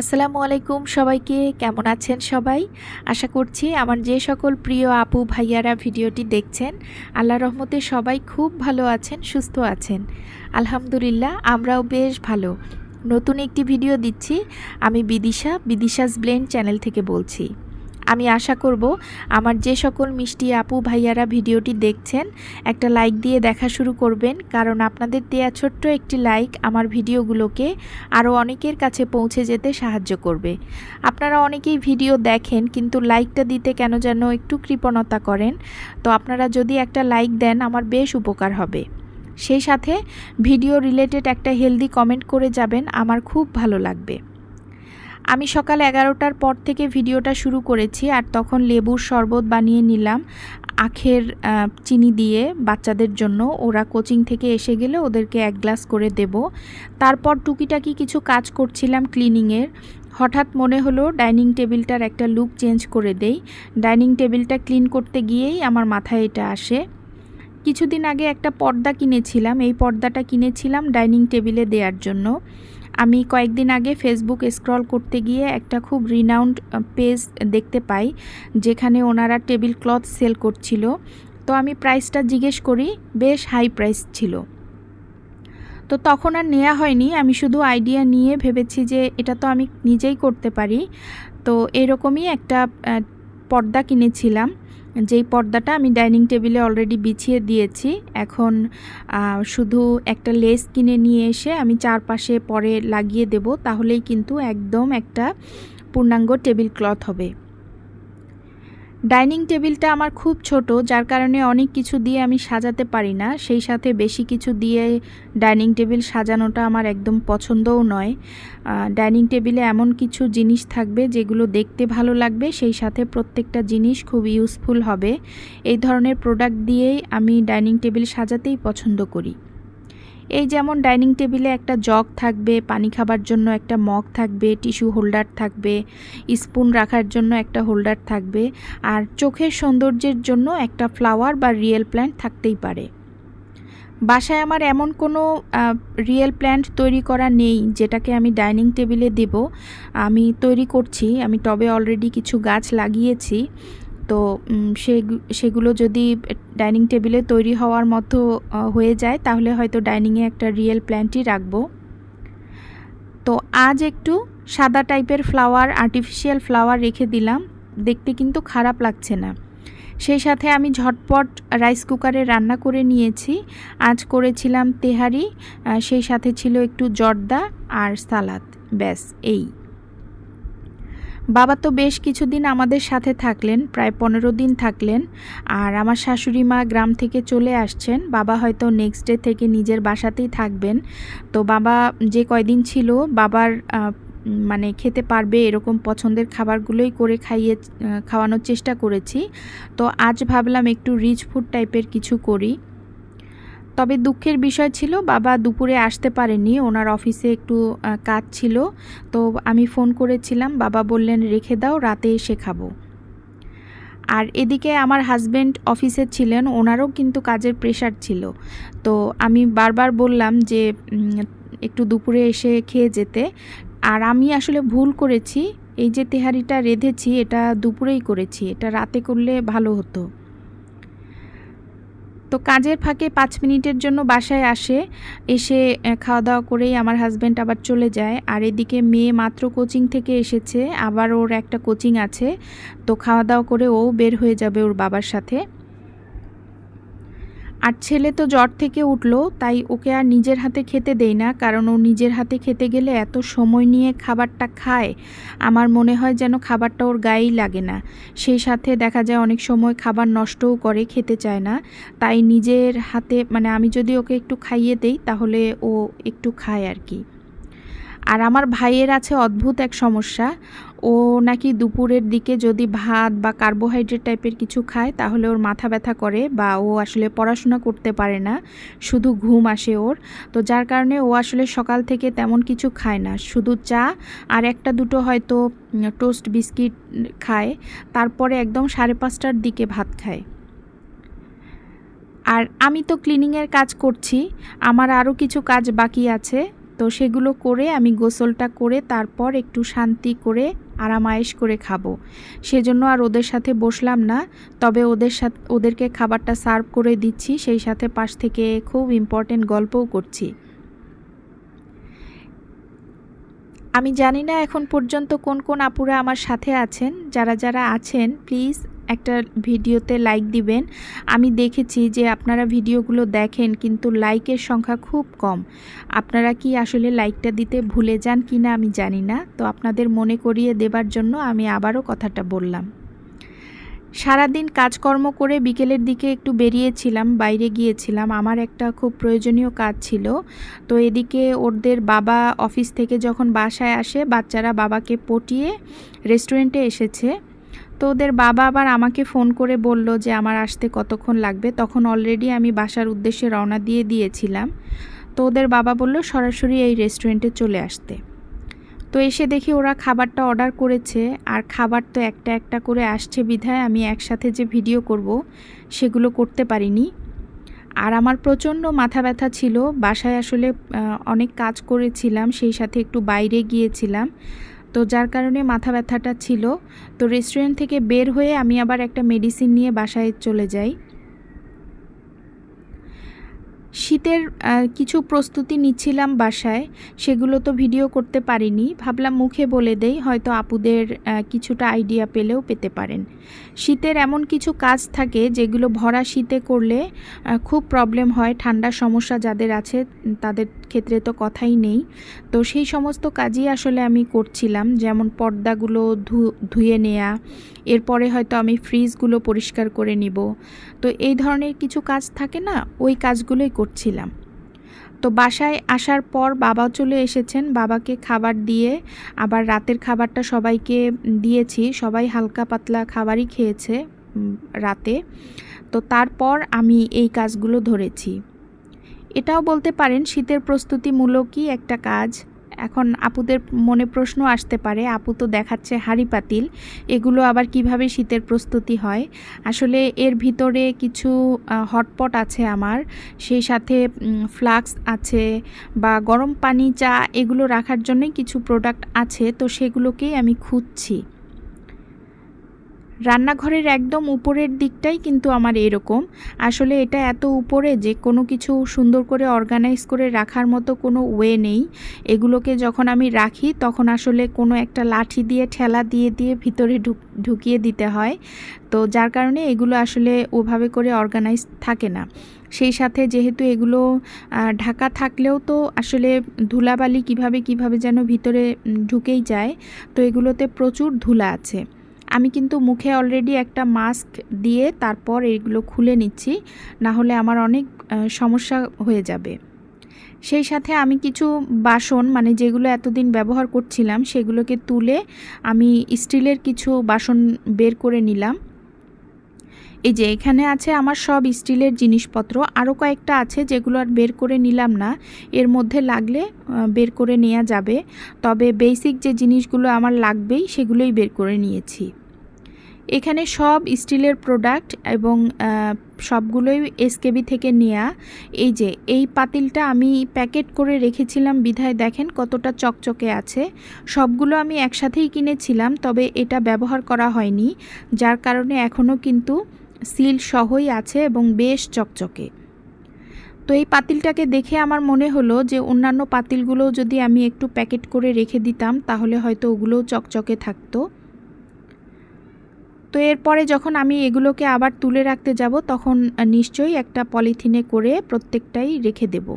আসসালামু আলাইকুম সবাইকে, কেমন আছেন সবাই? আশা করছি আমার যে সকল প্রিয় আপু ভাইয়ারা ভিডিওটি দেখছেন আল্লাহ রহমতে সবাই খুব ভালো আছেন, সুস্থ আছেন। আলহামদুলিল্লাহ, আমরাও বেশ ভালো। নতুন একটি ভিডিও দিচ্ছি, আমি বিদিশা, বিদিশাস ব্লেন চ্যানেল থেকে বলছি। আমি আশা করব আমার যে সকল মিষ্টি আপু ভাইয়ারা ভিডিওটি দেখছেন, একটা লাইক দিয়ে দেখা শুরু করবেন, কারণ আপনাদের দেয়া ছোট্ট একটি লাইক আমার ভিডিওগুলোকে আরও অনেকের কাছে পৌঁছে যেতে সাহায্য করবে। আপনারা অনেকেই ভিডিও দেখেন, কিন্তু লাইকটা দিতে কেন যেন একটু কৃপণতা করেন, তো আপনারা যদি একটা লাইক দেন আমার বেশ উপকার হবে। সেই সাথে ভিডিও রিলেটেড একটা হেলদি কমেন্ট করে যাবেন, আমার খুব ভালো লাগবে। আমি সকাল এগারোটার পর থেকে ভিডিওটা শুরু করেছি আর তখন লেবুর শরবত বানিয়ে নিলাম, আখের চিনি দিয়ে বাচ্চাদের জন্য। ওরা কোচিং থেকে এসে গেলে ওদেরকে এক গ্লাস করে দেব। তারপর টুকিটাকি কিছু কাজ করছিলাম ক্লিনিংয়ের হঠাৎ মনে হলো ডাইনিং টেবিলটার একটা লুক চেঞ্জ করে দেই। ডাইনিং টেবিলটা ক্লিন করতে গিয়েই আমার মাথায় এটা আসে। কিছুদিন আগে একটা পর্দা কিনেছিলাম। এই পর্দাটা কিনেছিলাম ডাইনিং টেবিলে দেওয়ার জন্য। আমি কয়েকদিন আগে ফেসবুক স্ক্রল করতে গিয়ে একটা খুব রিনাউন্ড পেজ দেখতে পাই, যেখানে ওনারা টেবিল ক্লথ সেল করছিল। তো আমি প্রাইসটা জিজ্ঞেস করি, বেশ হাই প্রাইস ছিল। তো তখন আর নেওয়া হয়নি, আমি শুধু আইডিয়া নিয়ে ভেবেছি যে এটা তো আমি নিজেই করতে পারি। তো এরকমই একটা পর্দা কিনেছিলাম। যেই পর্দাটা আমি ডাইনিং টেবিলে অলরেডি বিছিয়ে দিয়েছি, এখন শুধু একটা লেস কিনে নিয়ে এসে আমি চারপাশে পরে লাগিয়ে দেব, তাহলেই কিন্তু একদম একটা পূর্ণাঙ্গ টেবিল ক্লথ হবে। ডাইনিং টেবিলটা আমার খুব ছোট, যার কারণে অনেক কিছু দিয়ে আমি সাজাতে পারি না। সেই সাথে বেশি কিছু দিয়ে ডাইনিং টেবিল সাজানোটা আমার একদম পছন্দও নয়। ডাইনিং টেবিলে এমন কিছু জিনিস থাকবে যেগুলো দেখতে ভালো লাগবে, সেই সাথে প্রত্যেকটা জিনিস খুব ইউজফুল হবে। এই ধরনের প্রোডাক্ট দিয়েই আমি ডাইনিং টেবিল সাজাতেই পছন্দ করি। এই যেমন ডাইনিং টেবিলে একটা জগ থাকবে, পানি খাবার জন্য একটা মগ থাকবে, টিস্যু হোল্ডার থাকবে, স্পুন রাখার জন্য একটা হোল্ডার থাকবে, আর চোখের সৌন্দর্যের জন্য একটা ফ্লাওয়ার বা রিয়েল প্ল্যান্ট থাকতেই পারে। বাসায় আমার এমন কোনো রিয়েল প্ল্যান্ট তৈরি করা নেই, যেটাকে আমি ডাইনিং টেবিলে দেব। আমি তৈরি করছি, আমি টবে অলরেডি কিছু গাছ লাগিয়েছি। তো সে সেগুলো যদি ডাইনিং টেবিলে তৈরি হওয়ার মতো হয়ে যায়, তাহলে হয়তো ডাইনিংয়ে একটা রিয়েল প্ল্যান্টই রাখব। তো, আজ একটু সাদা টাইপের ফ্লাওয়ার, আর্টিফিশিয়াল ফ্লাওয়ার রেখে দিলাম। দেখতে কিন্তু খারাপ লাগছে না। সেই সাথে আমি ঝটপট রাইস কুকারে রান্না করে নিয়েছি। আজ করেছিলাম তেহারি সেই সাথে ছিল একটু জর্দা আর সালাদ। ব্যাস, এই। বাবা তো বেশ কিছুদিন আমাদের সাথে থাকলেন, প্রায় পনেরো দিন থাকলেন আর আমার শাশুড়ি মা গ্রাম থেকে চলে আসছেন। বাবা হয়তো নেক্সট ডে থেকে নিজের বাসাতেই থাকবেন। তো বাবা যে কয়দিন ছিল বাবার মানে খেতে পারবে এরকম পছন্দের খাবারগুলোই করে খাইয়ে খাওয়ানোর চেষ্টা করেছি। তো আজ ভাবলাম একটু রিচ ফুড টাইপের কিছু করি। তবে দুঃখের বিষয় ছিল, বাবা দুপুরে আসতে পারেনি ওনার অফিসে একটু কাজ ছিল। তো আমি ফোন করেছিলাম, বাবা বললেন, রেখে দাও, রাতে এসে খাব। আর এদিকে আমার হাজব্যান্ড অফিসে ছিলেন, ওনারও কিন্তু কাজের প্রেশার ছিল। তো আমি বারবার বললাম যে একটু দুপুরে এসে খেয়ে যেতে। আর আমি আসলে ভুল করেছি, এই যে তেহারিটা রেঁধেছি, এটা দুপুরেই করেছি, এটা রাতে করলে ভালো হতো। তো কাজের ফাঁকে পাঁচ মিনিটের জন্য বাসায় আসে, এসে খাওয়া দাওয়া করেই আমার হাজব্যান্ড আবার চলে যায়। আর এদিকে মেয়ে মাত্র কোচিং থেকে এসেছে, আবার ওর একটা কোচিং আছে। তো খাওয়া দাওয়া করে ও বের হয়ে যাবে ওর বাবার সাথে। আর ছেলে তো জ্বর থেকে উঠল, তাই ওকে আর নিজের হাতে খেতে দেই না, কারণ ও নিজের হাতে খেতে গেলে এত সময় নিয়ে খাবারটা খায়, আমার মনে হয় যেন খাবারটা ওর গায়েই লাগে না। সেই সাথে দেখা যায় অনেক সময় খাবার নষ্টও করে, খেতে চায় না। তাই নিজের হাতে মানে আমি যদি ওকে একটু খাইয়ে দেই, তাহলে ও একটু খায় আর কি। আর আমার ভাইয়ের আছে অদ্ভুত এক সমস্যা। ও নাকি দুপুরের দিকে যদি ভাত বা কার্বোহাইড্রেট টাইপের কিছু খায়, তাহলে ওর মাথা ব্যথা করে বা ও আসলে পড়াশোনা করতে পারে না, শুধু ঘুম আসে ওর। তো যার কারণে ও আসলে সকাল থেকে তেমন কিছু খায় না। শুধু চা আর একটা দুটো হয়তো টোস্ট বিস্কিট খায়, তারপরে একদম সাড়ে পাঁচটার দিকে ভাত খায়। আর আমি তো ক্লিনিংয়ের কাজ করছি, আমার আরও কিছু কাজ বাকি আছে, তো সেগুলো করে আমি গোসলটা করে তারপর একটু শান্তি করে আরামায়েশ করে খাব। সেজন্য আর ওদের সাথে বসলাম না, তবে ওদের সাথে, ওদেরকে খাবারটা সার্ভ করে দিচ্ছি, সেই সাথে পাশ থেকে খুব ইম্পর্টেন্ট গল্পও করছি। আমি জানি না এখন পর্যন্ত কোন কোন আপুরা আমার সাথে আছেন, যারা যারা আছেন প্লিজ একটা ভিডিওতে লাইক দিবেন। আমি দেখেছি যে আপনারা ভিডিওগুলো দেখেন, কিন্তু লাইকের সংখ্যা খুব কম। আপনারা কি আসলে লাইকটা দিতে ভুলে যান কি না আমি জানি না। তো আপনাদের মনে করিয়ে দেবার জন্য আমি আবারও কথাটা বললাম। সারাদিন কাজকর্ম করে বিকেলের দিকে একটু বেরিয়েছিলাম, বাইরে গিয়েছিলাম। আমার একটা খুব প্রয়োজনীয় কাজ ছিল। তো এদিকে ওদের বাবা অফিস থেকে যখন বাসায় আসে, বাচ্চারা বাবাকে পটিয়ে রেস্টুরেন্টে এসেছে। তো ওদের বাবা আবার আমাকে ফোন করে বলল যে আমার আসতে কতক্ষণ লাগবে। তখন অলরেডি আমি বাসার উদ্দেশ্যে রওনা দিয়ে দিয়েছিলাম। তো ওদের বাবা বলল, সরাসরি এই রেস্টুরেন্টে চলে আসতে। তো এসে দেখি ওরা খাবারটা অর্ডার করেছে। আর খাবার তো একটা একটা করে আসছে বিধায় আমি একসাথে যে ভিডিও করব, সেগুলো করতে পারিনি। আর আমার প্রচণ্ড মাথা ব্যথা ছিল। বাসায় আসলে অনেক কাজ করেছিলাম, সেই সাথে একটু বাইরে গিয়েছিলাম। তো যার কারণে মাথা ব্যথাটা ছিল, তো রেস্টুরেন্ট থেকে বের হয়ে আমি আবার একটা মেডিসিন নিয়ে বাসায় চলে যাই। শীতের কিছু প্রস্তুতি নিচ্ছিলাম বাসায়, সেগুলো তো ভিডিও করতে পারিনি। ভাবলাম মুখে বলে দেই, হয়তো আপুদের কিছুটা আইডিয়া পেলেও পেতে পারেন। শীতের এমন কিছু কাজ থাকে যেগুলো ভরা শীতে করলে খুব প্রবলেম হয়। ঠান্ডার সমস্যা যাদের আছে, তাদের ক্ষেত্রে তো কথাই নেই। তো সেই সমস্ত কাজই আসলে আমি করছিলাম, যেমন পর্দাগুলো ধুয়ে নেয়া, এরপরে হয়তো আমি ফ্রিজগুলো পরিষ্কার করে নিব। তো এই ধরনের কিছু কাজ থাকে না, ওই কাজগুলোই করছিলাম। তো বাসায় আসার পর বাবা চলে এসেছেন, বাবাকে খাবার দিয়ে, আবার রাতের খাবারটা সবাইকে দিয়েছি, সবাই হালকা পাতলা খাবারই খেয়েছে রাতে। তো তারপর আমি এই কাজগুলো ধরেছি। এটাও বলতে পারেন, শীতের প্রস্তুতিমূলকই একটা কাজ? এখন আপুদের মনে প্রশ্ন আসতে পারে, আপু তো দেখাচ্ছে হাঁড়ি পাতিল, এগুলো আবার কীভাবে শীতের প্রস্তুতি হয়? আসলে এর ভিতরে কিছু হটপট আছে আমার, সেই সাথে ফ্লাক্স আছে বা গরম পানি, চা, এগুলো রাখার জন্যই কিছু প্রোডাক্ট আছে, তো সেগুলোকেই আমি খুঁজছি। রান্নাঘরের একদম উপরের দিকটাই কিন্তু আমার এরকম। আসলে এটা এত উপরে যে কোনো কিছু সুন্দর করে অর্গানাইজ করে রাখার মতো কোনো ওয়ে নেই। এগুলোকে যখন আমি রাখি, তখন আসলে কোনো একটা লাঠি দিয়ে, ঠেলা দিয়ে দিয়ে ভিতরে ঢুকিয়ে দিতে হয়। তো যার কারণে এগুলো আসলে ওভাবে করে অর্গানাইজ থাকে না। সেই সাথে যেহেতু এগুলো ঢাকা থাকলেও তো আসলে ধুলাবালি কীভাবে কীভাবে যেন ভিতরে ঢুকেই যায়, তো এগুলোতে প্রচুর ধুলা আছে। আমি কিন্তু মুখে অলরেডি একটা মাস্ক দিয়ে তারপর এগুলো খুলে নিচ্ছি না হলে আমার অনেক সমস্যা হয়ে যাবে। সেই সাথে আমি কিছু বাসন মানে যেগুলো এতদিন ব্যবহার করছিলাম, সেগুলোকে তুলে আমি স্টিলের কিছু বাসন বের করে নিলাম। এই যে এখানে আছে আমার সব স্টিলের জিনিসপত্র আরও কয়েকটা আছে যেগুলো আর বের করে নিলাম না, এর মধ্যে লাগলে বের করে নেওয়া যাবে। তবে বেসিক যে জিনিসগুলো আমার লাগবেই, সেগুলোই বের করে নিয়েছি। এখানে সব স্টিলের প্রোডাক্ট এবং সবগুলোই এসকেবি থেকে নেয়া। এই যে, এই পাতিলটা আমি প্যাকেট করে রেখেছিলাম, বিধায় দেখেন কতটা চকচকে আছে। সবগুলো আমি একসাথেই কিনেছিলাম, তবে এটা ব্যবহার করা হয়নি, যার কারণে এখনও কিন্তু সিল সহই আছে এবং বেশ চকচকে। তো এই পাতিলটাকে দেখে আমার মনে হলো যে, অন্যান্য পাতিলগুলো যদি আমি একটু প্যাকেট করে রেখে দিতাম, তাহলে হয়তো ওগুলোও চকচকে থাকতো। তো এরপরে যখন আমি এগুলোকে আবার তুলে রাখতে যাব, তখন নিশ্চয়ই একটা পলিথিনে করে প্রত্যেকটাই রেখে দেব।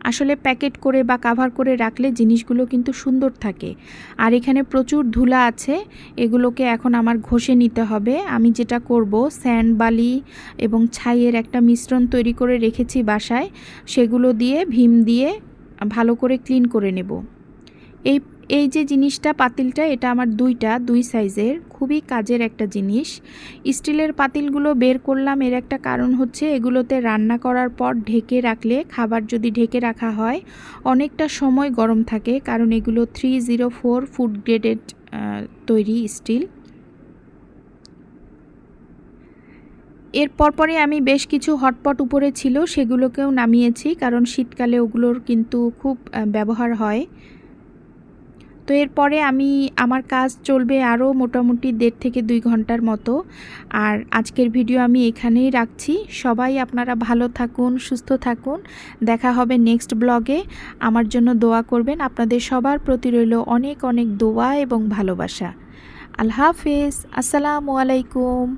আসলে প্যাকেট করে বা কাভার করে রাখলে জিনিসগুলো কিন্তু সুন্দর থাকে। আর এখানে প্রচুর ধুলা আছে, এগুলোকে এখন আমার ঘষে নিতে হবে। আমি যেটা করব, স্যান্ড বালি এবং ছাইয়ের একটা মিশ্রণ তৈরি করে রেখেছি বাসায়, সেগুলো দিয়ে, ভীম দিয়ে ভালো করে ক্লিন করে নেব। এই এই যে জিনিসটা, পাতিলটা, এটা আমার দুইটা, দুই সাইজের, খুবই কাজের একটা জিনিস। স্টিলের পাতিলগুলো বের করলাম, এর একটা কারণ হচ্ছে এগুলোতে রান্না করার পর ঢেকে রাখলে, খাবার যদি ঢেকে রাখা হয়, অনেকটা সময় গরম থাকে, কারণ এগুলো three zero four food graded তৈরি স্টিল। এর পরপরে আমি বেশ কিছু হটপট উপরে ছিল, সেগুলোকেও নামিয়েছি, কারণ শীতকালে ওগুলোর কিন্তু খুব ব্যবহার হয়। তো এরপরে আমি, আমার কাজ চলবে আরও মোটামুটি দেড় থেকে দুই ঘণ্টার মতো। আর আজকের ভিডিও আমি এখানেই রাখছি। সবাই আপনারা ভালো থাকুন, সুস্থ থাকুন। দেখা হবে নেক্সট ব্লগে। আমার জন্য দোয়া করবেন। আপনাদের সবার প্রতি রইল অনেক অনেক দোয়া এবং ভালোবাসা। আল্লাহ হাফেজ। আসসালামু আলাইকুম।